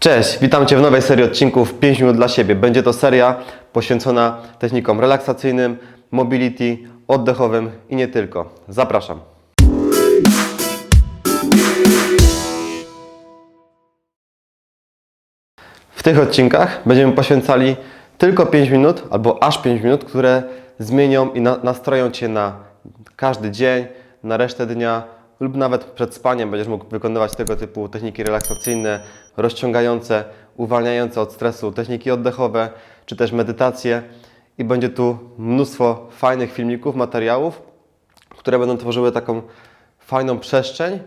Cześć, witam Cię w nowej serii odcinków 5 minut dla siebie. Będzie to seria poświęcona technikom relaksacyjnym, mobility, oddechowym i nie tylko. Zapraszam. W tych odcinkach będziemy poświęcali tylko 5 minut albo aż 5 minut, które zmienią i na, nastroją Cię na każdy dzień, na resztę dnia lub nawet przed spaniem będziesz mógł wykonywać tego typu techniki relaksacyjne, rozciągające, uwalniające od stresu, techniki oddechowe czy też medytacje i będzie tu mnóstwo fajnych filmików, materiałów, które będą tworzyły taką fajną przestrzeń,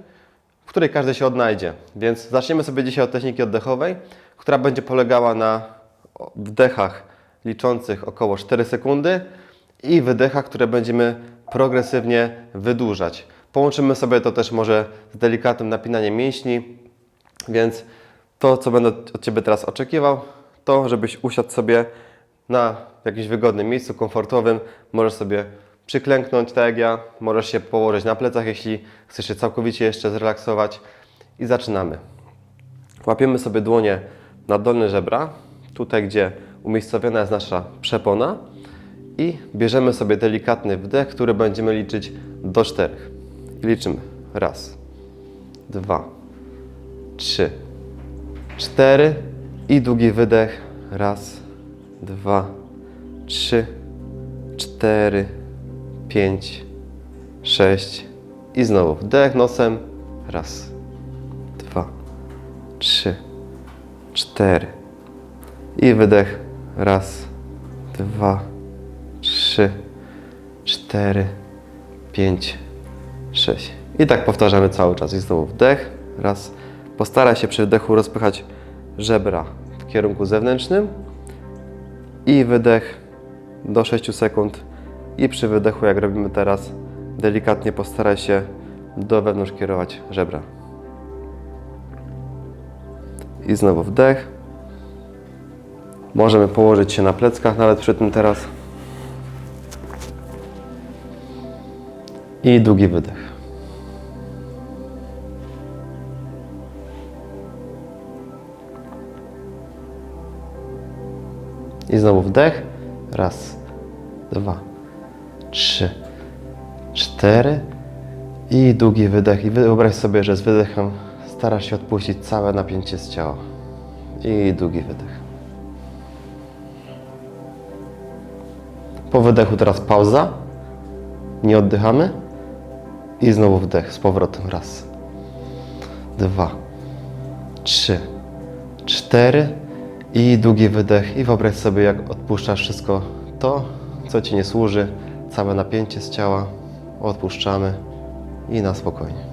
w której każdy się odnajdzie. Więc zaczniemy sobie dzisiaj od techniki oddechowej, która będzie polegała na wdechach liczących około 4 sekundy i wydechach, które będziemy progresywnie wydłużać. Połączymy sobie to też może z delikatnym napinaniem mięśni, więc to, co będę od Ciebie teraz oczekiwał, to żebyś usiadł sobie na jakimś wygodnym miejscu, komfortowym. Możesz sobie przyklęknąć, tak jak ja. Możesz się położyć na plecach, jeśli chcesz się całkowicie jeszcze zrelaksować. I zaczynamy. Łapiemy sobie dłonie na dolne żebra, tutaj gdzie umiejscowiona jest nasza przepona i bierzemy sobie delikatny wdech, który będziemy liczyć do czterech. Liczymy. Raz, dwa, trzy, cztery i długi wydech. Raz, dwa, trzy, cztery, pięć, sześć i znowu wdech nosem. Raz, dwa, trzy, cztery i wydech. Raz, dwa, trzy, cztery, pięć, sześć. I tak powtarzamy cały czas. I znowu wdech. Raz. Postaraj się przy wdechu rozpychać żebra w kierunku zewnętrznym. I wydech do 6 sekund. I przy wydechu, jak robimy teraz, delikatnie postaraj się do wewnątrz kierować żebra. I znowu wdech. Możemy położyć się na pleckach nawet przy tym teraz. I długi wydech. I znowu wdech. Raz, dwa, trzy, cztery. I długi wydech. I wyobraź sobie, że z wydechem starasz się odpuścić całe napięcie z ciała. I długi wydech. Po wydechu teraz pauza. Nie oddychamy. I znowu wdech z powrotem. Raz, dwa, trzy, cztery. I długi wydech. I wyobraź sobie, jak odpuszczasz wszystko to, co ci nie służy. Całe napięcie z ciała. Odpuszczamy. I na spokojnie.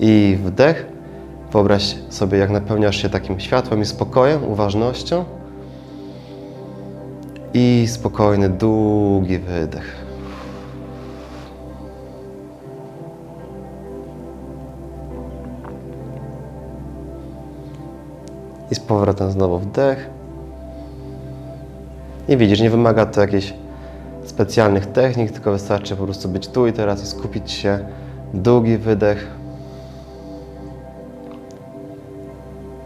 I wdech. Wyobraź sobie, jak napełniasz się takim światłem i spokojem, uważnością. I spokojny, długi wydech. I z powrotem znowu wdech. I widzisz, nie wymaga to jakichś specjalnych technik, tylko wystarczy po prostu być tu i teraz i skupić się. Długi wydech.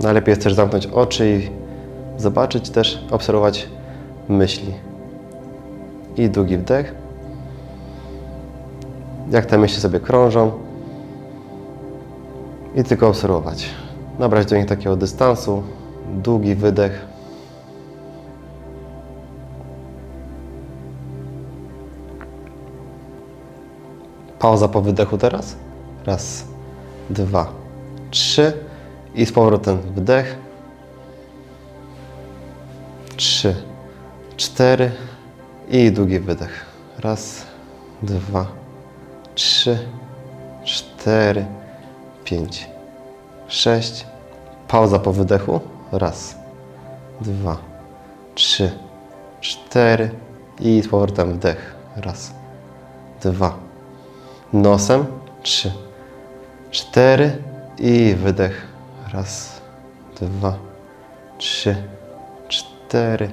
Najlepiej jest też zamknąć oczy i zobaczyć też, obserwować myśli. I długi wdech. Jak te myśli sobie krążą. I tylko obserwować. Nabrać do nich takiego dystansu. Długi wydech. Pauza po wydechu teraz. Raz, dwa, trzy. I z powrotem wdech. Trzy, cztery. I długi wydech. Raz, dwa, trzy, cztery, pięć, sześć. Pauza po wydechu. Raz, dwa, trzy, cztery. I z powrotem wdech. Raz, dwa. Nosem. Trzy, cztery. I wydech. Raz, dwa, trzy, cztery,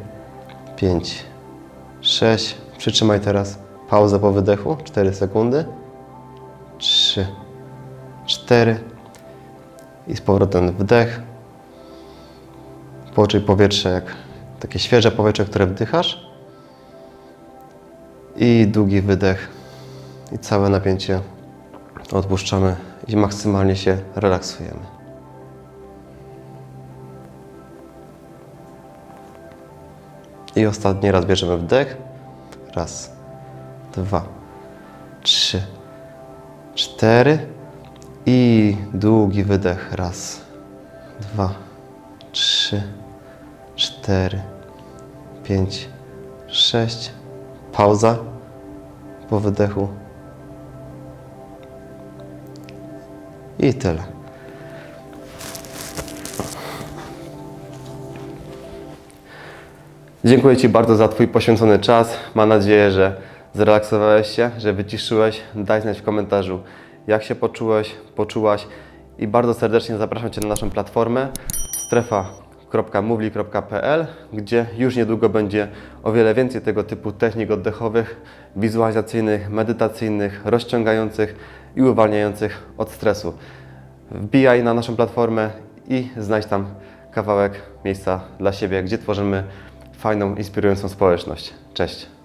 pięć, sześć. Przytrzymaj teraz pauzę po wydechu. Cztery sekundy. Trzy, cztery. I z powrotem wdech. Poczuj powietrze jak takie świeże powietrze, które wdychasz. I długi wydech. I całe napięcie odpuszczamy i maksymalnie się relaksujemy. I ostatni raz bierzemy wdech. Raz, dwa, trzy, cztery. I długi wydech. Raz, dwa, trzy, cztery, pięć, sześć. Pauza po wydechu. I tyle. Dziękuję Ci bardzo za Twój poświęcony czas. Mam nadzieję, że zrelaksowałeś się, że wyciszyłeś. Daj znać w komentarzu, jak się poczułeś, poczułaś. I bardzo serdecznie zapraszam Cię na naszą platformę strefa.movli.pl, gdzie już niedługo będzie o wiele więcej tego typu technik oddechowych, wizualizacyjnych, medytacyjnych, rozciągających i uwalniających od stresu. Wbijaj na naszą platformę i znajdź tam kawałek miejsca dla siebie, gdzie tworzymy fajną, inspirującą społeczność. Cześć!